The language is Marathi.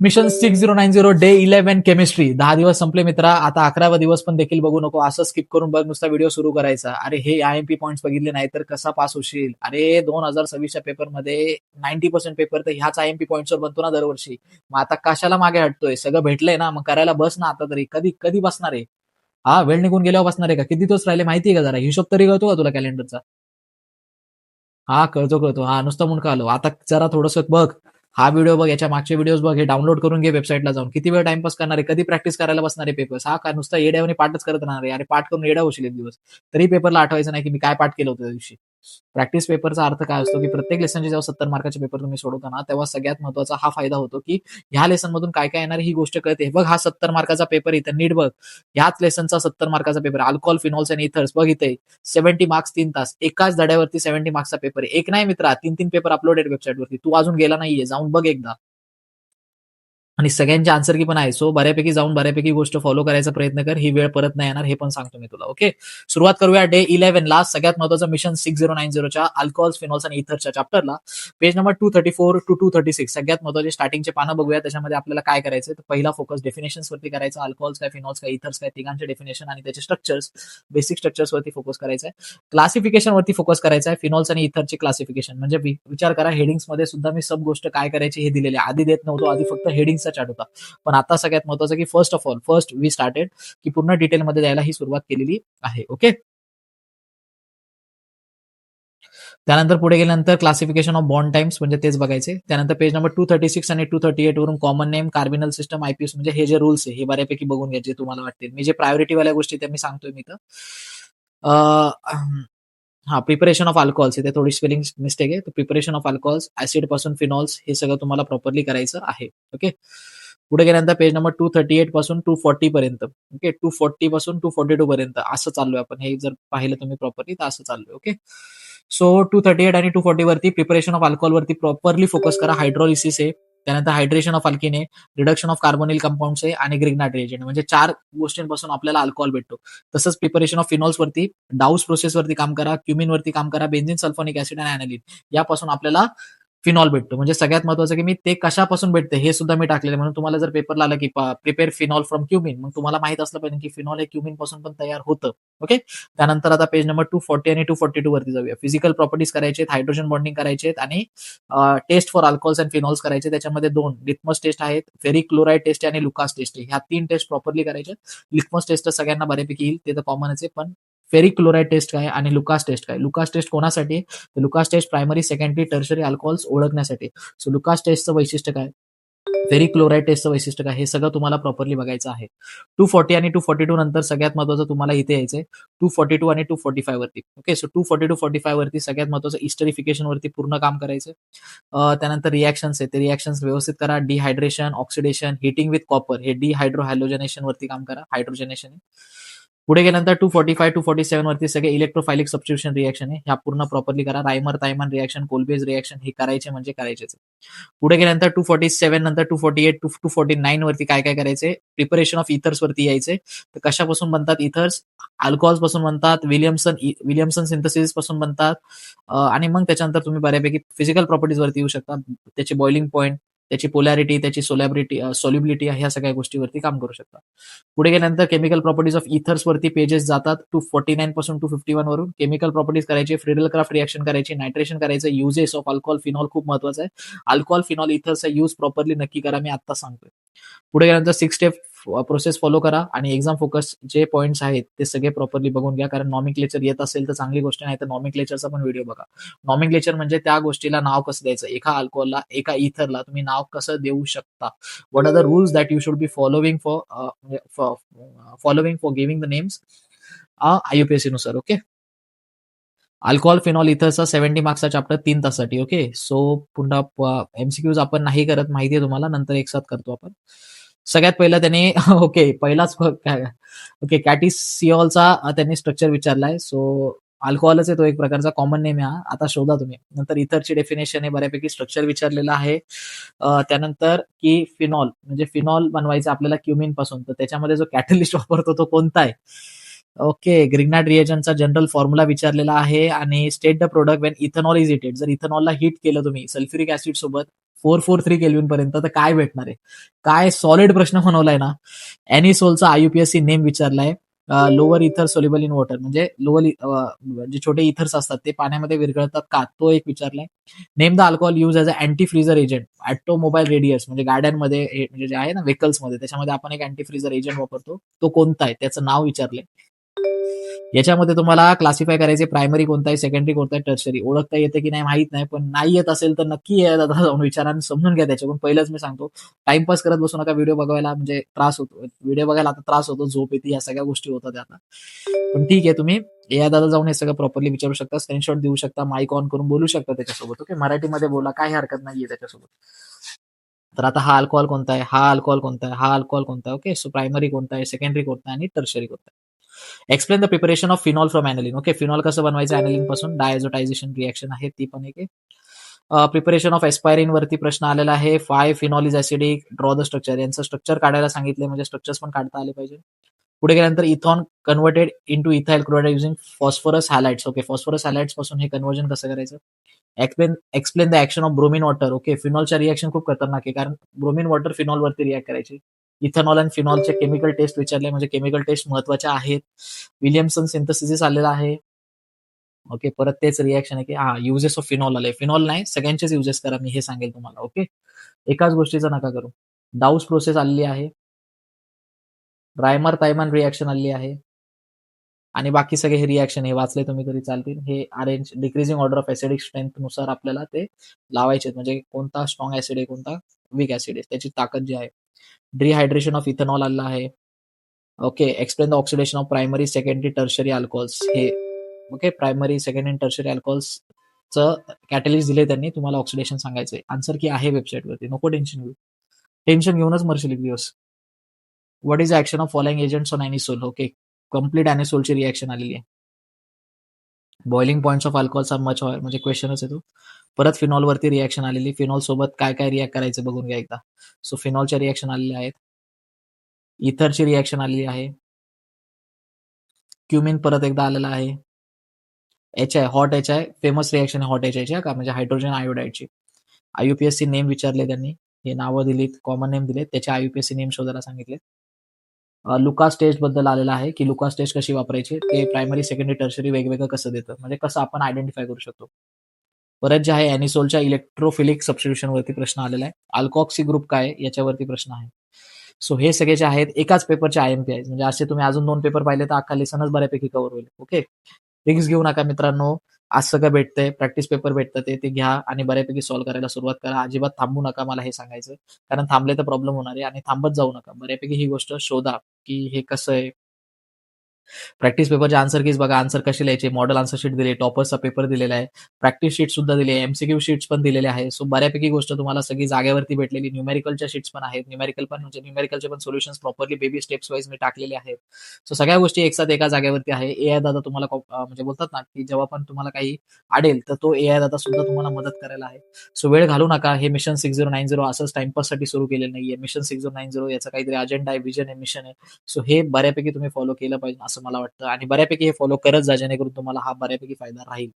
Mission six zero nine zero day eleven chemistry दहा दिवस संपले मित्रा. आता अकरावा दिवस पण देखील बघू नको. असं स्किप करून बघ नुसता व्हिडिओ सुरू करायचा. अरे हे आय एम पी पॉईंट बघितले नाही तर कसा पास होशील? अरे दोन हजार सव्वीसच्या पेपरमध्ये नाईन्टी पर्सेंट पेपर तर ह्याच आय एम पी पॉईंटवर बनतो ना दरवर्षी. मग आता कशाला मागे हटतोय? सगळं भेटलंय ना? मग करायला बस ना आता तरी. कधी कधी बसणार आहे? हा वेळ निघून गेल्यावर बसणार आहे का? किती दिवस राहिले माहिती आहे का जरा? हिशोब तरी कळतो का तुला कॅलेंडरचा हा कळतो कळतो. हा नुसतं म्हणून आलो. आता जरा थोडस बघ. हा व्हिडिओ बघ याच्या मागचे व्हिडिओज बघ हे डाउनलोड करून घे वेबसाईटला जाऊन. किती वेळ टाइमपास करणार आहे? कधी प्रॅक्टिस करायला बसणार आहे पेपर्स हा का नुसता येड्यावानी पाठच करत राहणार आहे. अरे पाठ करून येडा होशील एक दिवस. तरी पेपरला आठवायचं नाही की मी काय पाठ केलं होतं त्या दिवशी. प्रॅक्टिस पेपरचा अर्थ काय असतो की प्रत्येक लेसनचे जेव्हा सत्तर मार्काचे पेपर तुम्ही सोडवता ना तेव्हा सगळ्यात महत्त्वाचा हा फायदा होतो की ह्या लेसन मधून काय काय येणार ही गोष्ट कळते. बघ हा सत्तर मार्काचा पेपर इथं नीट बघ. ह्याच लेसनचा सत्तर मार्काचा paper alcohol phenols and ethers बघ इथे. सेव्हन्टी मार्क्स तीन तास. एकाच धड्यावरती सेव्हन्टी मार्क्सचा पेपर एक नाही मित्रा तीन तीन पेपर अपलोडेड वेबसाईटवरती तू अजून गेला नाहीये. जाऊन बघ एकदा. आणि सगळ्यांची आन्सर की पण आहे. सो बऱ्यापैकी जाऊन बऱ्यापैकी गोष्ट फॉलो करायचा प्रयत्न कर. ही वेळ परत नाही येणार हे पण सांगतो मी तुला ओके सुरुवात करूया डे इलेव्हन लास्ट सगळ्यात महत्वाचं मिशन सिक्स झिरो नाईन झिरोच्या अल्कोहोल्स फिनॉल्स आणि इथरच्या चॅप्टरला page number two thirty four two two thirty six सगळ्यात महत्त्वाचे स्टार्टिंगचे पानं बघूया. त्याच्यामध्ये आपल्याला काय करायचं तर पहिला फोकस डेफिनेशन्स वरती करायचा. अल्कोहोल्स काय फिनॉल्स काय इथर्स काय तिघांचे डेफिनेशन आणि त्याचे स्ट्रक्चर्स बेसिक स्ट्रक्चर्स वरती फोकस करायचा आहे क्लासिफिकेशन वरती फोकस करायचा आहे फिनॉल्स आणि इथरचे क्लासिफिकेशन म्हणजे विचार करा हेडिंग्समध्ये सुद्धा मी सब गोष्ट काय करायची हे दिलेले आधी देत नव्हतो आधी फक्त हेडिंगचा चॅट होता. पण आता सगळ्यात महत्वाचं की first of all first we started की पूर्ण डिटेलमध्ये द्यायला ही सुरुवात केलेली आहे ओके त्यानंतर पुढे गेल्यानंतर क्लासिफिकेशन ऑफ बॉन्ड टाइम्स म्हणजे तेच बघायचे. त्यानंतर page number two thirty six आणि टू थर्टी एट वरून common name carbinol system IPS म्हणजे हे जे रूल्स आहे हे बऱ्यापैकी बघून घ्यायचे तुम्हाला वाटतील. मी जे प्रायोरिटी वाल्या गोष्टी त्या मी सांगतोय मी तर हा प्रिपरेशन ऑफ अल्कोहोल्स इथे थोडी स्पेलिंग मिस्टेक आहे. प्रिपरेशन ऑफ अल्कोहोल्स ऍसिडपासून फिनॉल्स हे सगळं तुम्हाला प्रॉपरली करायचं आहे. ओके पुढे गेल्यानंतर पेज नंबर टू थर्टी एटपासून टू फोर्टी पर्यंत. ओके टू फोर्टी पासून टू फोर्टी टू पर्यंत. असं चाललोय आपण. हे जर पाहिलं तुम्ही प्रॉपरली तर असं चाललोय. Okay so two thirty eight आणि टू फोर्टी वरती प्रिपरेशन ऑफ अल्कोहोल वरती प्रॉपरली फोकस करा. हायड्रोलिसिस आहे. त्यानंतर hydration of alkene reduction of carbonyl compound आहे आणि ग्रिग्नाट रिएजंट म्हणजे चार गोष्टींपासून आपल्याला अल्कोहोल भेटतो. तसंच प्रिपरेशन ऑफ फिनॉल्स वरती डाऊस प्रोसेस वरती काम करा क्युमिन वरती काम करा बेंझिन सल्फोनिक ऍसिड आणि अॅनालिन यापासून आपल्याला फिनॉल भेटतो. म्हणजे सगळ्यात महत्वाचं की मी ते कशापासून भेटते हे सुद्धा मी टाकलेलं म्हणून तुम्हाला जर पेपरला आलं की प्रिपेअर फिनॉल फ्रॉम क्युमिन मग तुम्हाला माहीत असलं पाहिजे की फिनॉल हे क्युमिनपासून पण तयार होतं. ओके त्यानंतर आता पेज नंबर टू फोर्टी आणि टू फोर्टी टू वरती जाऊया. फिजिकल प्रॉपर्टीज करायचे हायड्रोजन बॉन्डिंग करायचे आणि test for alcohols and phenols करायचे त्याच्यामध्ये दोन लिथमस टेस्ट आहेत फेरी क्लोराईड टेस्ट आणि लुकास टेस्ट ह्या तीन टेस्ट प्रॉपरली करायचे लिथमस टेस्ट सगळ्यांना बऱ्यापैकी येईल ते तर कॉमनच आहे पण फेरिक क्लोराईड टेस्ट काय आणि लुकास टेस्ट काय? लुकास टेस्ट कोणासाठी? तर Lucas test primary secondary tertiary alcohols ओळखण्यासाठी. सो लुकास टेस्टचं वैशिष्ट्य काय? फेरिक क्लोराईड टेस्टचं वैशिष्ट्य काय? हे सगळं तुम्हाला प्रॉपरली बघायचं आहे. टू फोर्टी आणि टू फोर्टी टू नंतर सगळ्यात महत्वाचं तुम्हाला इथे यायचंय. टू फोर्टी टू आणि टू फोर्टी फाय वरती. Okay so two forty two forty five वरती सगळ्यात महत्वाचं इस्टरिफिकेशन वरती पूर्ण काम करायचं. त्यानंतर रिॲक्शन्स आहे ते रिॲक्शन्स व्यवस्थित करा. Dehydration oxidation heating with copper हे डिहायड्रो हायड्रोजनेशन वरती काम करा. हायड्रोजनेशन पुढे गेल्यानंतर two forty five two forty seven वरती सगळे इलेक्ट्रोफायलिक सबस्टिट्यूशन रिएक्शन आहे. ह्या पूर्ण प्रॉपरली करा. Reimer Tiemann reaction Kolbe's reaction हे करायचे म्हणजे करायचेच. पुढे गेल्यानंतर टू फोर्टी सेव्हन नंतर two forty eight two two forty nine वरती काय काय करायचे? प्रिपरेशन ऑफ इथर्स वरती यायचे. तर कशापासून बनतात इथर्स अल्कोहोल्सपासून बनतात. विलियमसन विलियमसन सिंथसिसपासून बनतात. आणि मग त्याच्यानंतर तुम्ही बऱ्यापैकी फिजिकल प्रॉपर्टीज वरती येऊ शकता. त्याचे बॉइलिंग पॉईंट त्याची पोलॅरिटी त्याची सोलॅबिलिटी सोल्युबिलिटी ह्या सगळ्या गोष्टीवरती काम करू शकता पुढे गेल्यानंतर केमिकल प्रॉपर्टीज ऑफ इथर्स वरती पेजेस जातात टू फोर्टी नाईन पासून टू फिफ्टी वन वरून. केमिकल प्रॉपर्टीज करायची फ्रिडल क्राफ्ट रिएक्शन करायची नायट्रेशन करायचं युजेस ऑफ अल्कोहोल फिनॉल खूप महत्वाचं आहे. अल्कोहोल फिनॉल इथर्सचा यूज प्रॉपरली नक्की करा मी आता सांगतोय. पुढे गेल्यानंतर सिक्स स्टेप प्रोसेस फॉलो करा आणि एक्झाम फोकस जे पॉईंट्स आहेत ते सगळे प्रॉपरली बघून घ्या. कारण नॉमिक लेचर येत असेल तर चांगली गोष्ट नाही तर नॉमिक लेचरचा पण व्हिडिओ बघा. नॉमिक लेचर म्हणजे त्या गोष्टीला नाव कसं द्यायचं? एका अल्कोहोलला एका इथरला तुम्ही नाव कसं देऊ शकता? What are the rules that you should be following for following for giving the names giving नुसार ओके अल्कोहोल फिनॉल इथरचा सेव्हन्टी मार्क्सचा चॅप्टर तीन तासाठी ओके सो पुन्हा एमसीक्यूज आपण नाही करत माहिती आहे तुम्हाला. नंतर एक साथ करतो आपण. सगळ्यात पहिलं त्याने ओके पहिलाच ओके कॅटिसिओलचा त्यांनी स्ट्रक्चर विचारलाय. सो अल्कोहोलच आहे तो एक प्रकारचा कॉमन नेम आहे हा. आता शोधा तुम्ही. नंतर इथरची डेफिनेशन आहे बऱ्यापैकी स्ट्रक्चर विचारलेलं आहे. त्यानंतर की फिनॉल म्हणजे फिनॉल बनवायचं आपल्याला क्युमिनपासून. तर त्याच्यामध्ये जो कॅटलिस्ट वापरतो तो कोणता आहे? ओके ग्रिग्नाट रिएजनचा जनरल फॉर्म्युला विचारलेला आहे. आणि state the product when ethanol is heated जर इथेनॉलला हिट केलं तुम्ही सल्फ्युरिक ऍसिड सोबत फोर फोर थ्री केल्विन पर्यंत तर काय भेटणार आहे? काय सॉलिड प्रश्न बनवलाय ना? एनिसोलचा IUPAC name विचारलाय. Lower ether soluble in water म्हणजे लोअर e, जे म्हणजे छोटे इथर्स असतात ते पाण्यामध्ये विरघळतात का? तो एक विचारलाय. Name the alcohol use as a anti freezer agent automobile radius म्हणजे गाड्यांमध्ये म्हणजे जे आहे ना व्हेकल्समध्ये त्याच्यामध्ये आपण एक अँटी फ्रीजर एजंट वापरतो. तो कोणता आहे? त्याचं नाव विचारलंय. याच्यामध्ये तुम्हाला क्लासिफाय करायचे प्रायमरी कोणता आहे सेकंडरी कोणता आहे टर्शरी ओळखता येते की नाही माहीत नाही पण नाही येत असेल तर नक्की दादा जाऊन विचार आणि समजून घ्या त्याच्याकडून. पहिलंच मी सांगतो टाइमपास करत बसू नका व्हिडिओ बघायला म्हणजे त्रास होतो. व्हिडिओ बघायला आता त्रास होतो झोप येते या सगळ्या गोष्टी होतात आता पण ठीक आहे तुम्ही या दादा जाऊन हे सगळं प्रॉपरली विचारू शकता स्क्रीनशॉट देऊ शकता माईक ऑन करून बोलू शकता त्याच्यासोबत ओके मराठीमध्ये बोला काही हरकत नाहीये त्याच्यासोबत. तर आता हा अल्कोहोल कोणता आहे हा अल्कोहोल कोणता आहे हा अल्कोहोल कोणता आहे ओके सो प्रायमरी कोणता आहे सेकंडरी कोणता आहे आणि टर्शरी कोणता आहे explain the preparation of phenol from aniline okay phenol कसं बनवायचं? अॅनलिनपासून डायझोटायझेशन रिएक्शन आहे ती पण एक प्रिपरेशन ऑफ एस्पायरिन वरती प्रश्न आलेला आहे. Why phenol is acidic draw the structure यांचं स्ट्रक्चर काढायला सांगितले म्हणजे स्ट्रक्चर्स पण काढता आले पाहिजे. पुढे गेल्यानंतर ethane converted into ethyl chloride using phosphorus halides okay phosphorus हॅलाइट्सपासून हे कन्वर्जन कसं करायचं? Explain explain the action of bromine water okay फिनॉलच्या reaction खूप खतरनाक आहे कारण ब्रोमिन वॉटर फिनॉल वरती रिॲक्ट करायची. इथेनॉल अँड फिनॉलचे केमिकल टेस्ट विचारले. म्हणजे केमिकल टेस्ट महत्त्वाच्या आहेत. विलियमसन सिंथसिस आलेला आहे. ओके परत तेच रिॲक्शन आहे की हा युजेस ऑफ फिनॉल आले फिनॉल नाही सगळ्यांचेच युजेस करा मी हे सांगेल तुम्हाला ओके एकाच गोष्टीचा नका करू. डाऊस प्रोसेस आलेली आहे. रायमर तायमान रिॲक्शन आलेली आहे. आणि बाकी सगळे हे रिॲक्शन हे वाचले तुम्ही तरी चालतील. हे arrange decreasing order of acidic स्ट्रेंथनुसार आपल्याला ते लावायचे म्हणजे कोणता स्ट्रॉंग ऍसिड आहे कोणता वीक ऍसिड आहे. त्याची ताकद जी आहे डिहायड्रेशन ऑफ इथेनॉल आला आहे. Okay explain the oxidation of primary secondary tertiary alcohols हे okay primary second and tertiary अल्कोहोल्सचं catalyst दिले त्यांनी तुम्हाला ऑक्सिडेशन सांगायचंय. आन्सर की आहे वेबसाईटवरती नको टेन्शन घेऊ. टेन्शन घेऊनच मरशील एक दिवस what is action of following agents on anisole okay complete अॅनिसोलची reaction आलेली आहे. Boiling points of alcohols are much oil म्हणजे क्वेश्चनच आहे तो. परत फिनॉलवरती रिॲक्शन आलेली. फिनॉल सोबत काय काय रिॲक्ट करायचं बघून घ्या एकदा. सो फिनॉलच्या रिॲक्शन आलेल्या आहेत. इथरची रिॲक्शन आलेली आहे. क्युमिन परत एकदा आलेला आहे. H I hot H I famous reaction आहे हॉट एच आयची का? म्हणजे हायड्रोजन आयोडाईडची आयुपीएससी नेम विचारले त्यांनी. हे नावं दिलीत कॉमन नेम दिलेत. त्याचे आयुपीएससी नेम शोधायला सांगितले लुकास टेस्टबद्दल आलेला आहे की लुकास टेस्ट कशी वापरायची? ते प्रायमरी सेकंडरी टर्शरी वेगवेगळं कसं देतं? म्हणजे कसं आपण आयडेंटिफाय करू शकतो? परत जे आहे अॅनिसोलच्या इलेक्ट्रोफिलिक सबस्टिट्यूशन वरती प्रश्न आलेला आहे. अल्कॉक्सी ग्रुप काय याच्यावरती प्रश्न आहे. सो हे सगळे जे आहेत एकाच पेपरचे आय एम पी आहेत. म्हणजे असे तुम्ही अजून दोन पेपर पाहिले तर अख्खा लेसनच बऱ्यापैकी कव्हर होईल. ओके रिक्स घेऊ नका मित्रांनो. आज सगळं भेटतंय. प्रॅक्टिस पेपर भेटतं ते. ते घ्या आणि बऱ्यापैकी सॉल्व्ह करायला सुरुवात करा. अजिबात थांबू नका मला हे सांगायचं. कारण थांबले तर प्रॉब्लेम होणार आहे आणि थांबत जाऊ नका. बऱ्यापैकी ही गोष्ट शोधा की हे कसं आहे? प्रॅक्टिस पेपरचे आन्सर कीज बघा आन्सर कसे लिहायचे? मॉडेल आन्सर शीट दिले टॉपर्सचा पेपर दिलेला आहे. प्रॅक्टिस शीट सुद्धा दिले एमसीक्यू शीट्स पण दिलेले आहे. सो बऱ्यापैकी गोष्ट तुम्हाला सगळी जागेवरती भेटलेली. न्यूमेरिकलच्या शीट्स पण आहेत. न्यूमेरिकल पण म्हणजे न्यूमेरिकलचे पण solutions properly baby steps wise मी टाकलेले आहेत. सो सगळ्या गोष्टी एकसाथ एका जागेवरती आहे. ए आय दादा तुम्हाला म्हणजे बोलतात ना की जेव्हा पण तुम्हाला काही आडेल तर तो ए आय दादा सुद्धा तुम्हाला मदत करायला आहे. सो वेळ घालू नका. हे mission six zero nine zero असंच टाइमपाससाठी सुरू केलेलं नाहीये. Mission six zero nine zero याचा काहीतरी अजेंडा आहे विजन आहे मिशन आहे. सो हे बऱ्यापैकी तुम्ही फॉलो केलं पाहिजे. असं मला वाटतं. आणि बऱ्यापैकी हे फॉलो करत जा जेणेकरून तुम्हाला हा बऱ्यापैकी फायदा राहील.